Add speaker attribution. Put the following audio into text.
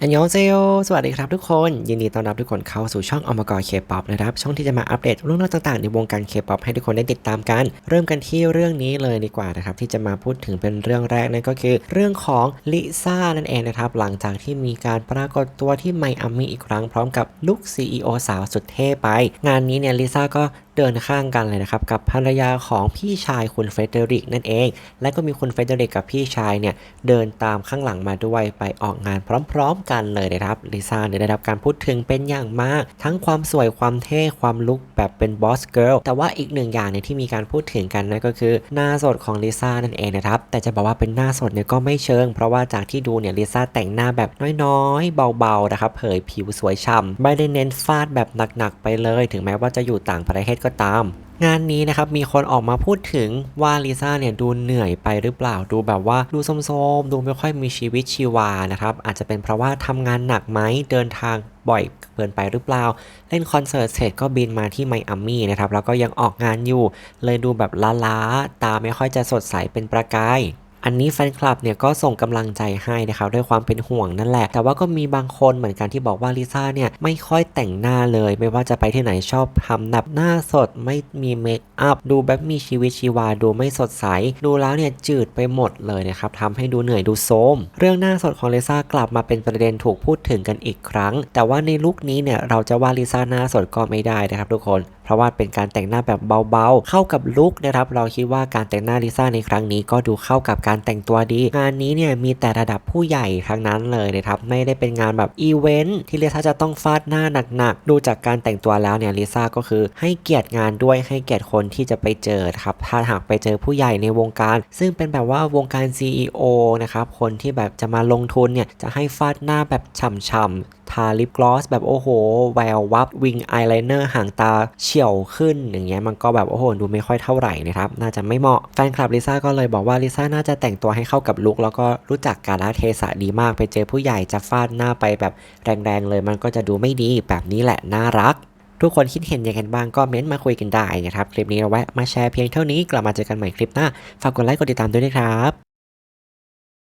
Speaker 1: อันยองเซโยสวัสดีครับทุกคน ยินดีต้อนรับทุกคนเข้าสู่ช่องอมกรเคป๊อปนะครับ ช่องที่จะมาอัปเดตเรื่องราวต่างๆ ในวงการเคป๊อปให้ทุกคนได้ติดตามกัน เริ่มกันที่เรื่องนี้เลยดีกว่านะครับ ที่จะมาพูดถึงเป็นเรื่องแรกนั่นก็คือ เรื่องของลิซ่านั่นเองนะครับ หลังจากที่มีการปรากฏตัวที่ไมอามี่อีกครั้งพร้อมกับลุค CEO สาวสุดเท่ไป งานนี้เนี่ยลิซ่าก็ เดินข้างกันเลยนะครับกับภรรยาของพี่ชายคุณเฟเดริกนั่นเอง และก็มีคุณเฟเดริกกับพี่ชายเนี่ยเดินตามข้างหลังมาด้วยไปออกงานพร้อม ๆ กันเลยนะครับลิซ่าเนี่ยได้รับการพูดถึงเป็นอย่างมาก ทั้งความสวยความเท่ความลุคแบบเป็นบอสเกิร์ลแต่ว่าอีกหนึ่งอย่างเนี่ยที่มีการพูดถึงกันนั่นก็คือหน้าสดของลิซ่านั่นเองนะครับแต่จะบอกว่าเป็นหน้าสดเนี่ยก็ไม่เชิง เพราะว่าจากที่ดูเนี่ยลิซ่าแต่งหน้าแบบน้อยๆ เบาๆนะครับเผยผิวสวยฉ่ำไม่ได้เน้นฟาดแบบหนักๆไปเลย ถึงแม้ว่าจะอยู่ต่างประเทศก็ตาม งานนี้นะครับมีคนออกมาพูดถึงว่าลิซ่าเนี่ยดูเหนื่อยไปหรือเปล่าดูแบบว่าดูโทมๆ ดูไม่ค่อยมีชีวิตชีวานะครับอาจจะเป็นเพราะว่าทำงานหนักไหมเดินทางบ่อยเกินไปหรือเปล่า เล่นคอนเสิร์ตเสร็จก็บินมาที่ไมอามี่นะครับแล้วก็ยังออกงานอยู่ เลยดูแบบล้าๆตาไม่ค่อยจะสดใสเป็นประกาย อันนี้แฟนคลับเนี่ยก็ส่งกำลังใจให้นะครับด้วยความเป็นห่วงนั่นแหละ แต่ว่าก็มีบางคนเหมือนกันที่บอกว่าลิซ่าเนี่ยไม่ค่อยแต่งหน้าเลย ไม่ว่าจะไปที่ไหนชอบทำแบบหน้าสดไม่มีเมคอัพดูแบบมีชีวิตชีวาดูไม่สดใส ดูแล้วเนี่ยจืดไปหมดเลยนะครับทำให้ดูเหนื่อยดูโทรมเรื่องหน้าสดของลิซ่ากลับมาเป็นประเด็นถูกพูดถึงกันอีกครั้ง แต่ว่าในลุคนี้เนี่ยเราจะว่าลิซ่าหน้าสดก็ไม่ได้นะครับทุกคน เพราะว่าเป็นการแต่งหน้าแบบเบาๆ เข้ากับลุคนะครับเราคิดว่าการแต่งหน้าลิซ่าในครั้งนี้ก็ดูเข้ากับการแต่งตัวดี งานนี้เนี่ยมีแต่ระดับผู้ใหญ่ทั้งนั้นเลยนะครับไม่ได้เป็นงานแบบอีเวนต์ที่ลิซ่าจะต้องฟาดหน้าหนักๆดูจากการแต่งตัวแล้วเนี่ยลิซ่าก็คือให้เกียรติงานด้วยให้เกียรติคนที่จะไปเจอครับถ้าหากไปเจอผู้ใหญ่ในวงการ ซึ่งเป็นแบบว่าวงการ CEO นะครับคนที่แบบจะมาลงทุนเนี่ยจะให้ฟาดหน้าแบบฉ่ำๆทาลิปกลอสแบบโอ้โหแวววับวิงอายไลเนอร์ห่างตาเฉียวขึ้นอย่างเงี้ยมันก็แบบโอ้โหดูไม่ค่อยเท่าไหร่นะครับน่าจะไม่เหมาะแฟนคลับลิซ่าก็เลยบอกว่าลิซ่าน่าจะแต่งตัวให้เข้ากับลุคแล้วก็รู้จักกาลเทศะดีมากไปเจอผู้ใหญ่จะฟาดหน้าไปแบบแรงๆเลยมันก็จะดูไม่ดีแบบนี้แหละน่ารัก ทุกคนคิดเห็นยังไงบ้างก็เม้นต์มาคุยกันได้นะครับ คลิปนี้เราแวะมาแชร์เพียงเท่านี้กลับมาเจอกันใหม่คลิปหน้าฝากกดไลค์กดติดตามด้วยนะครับ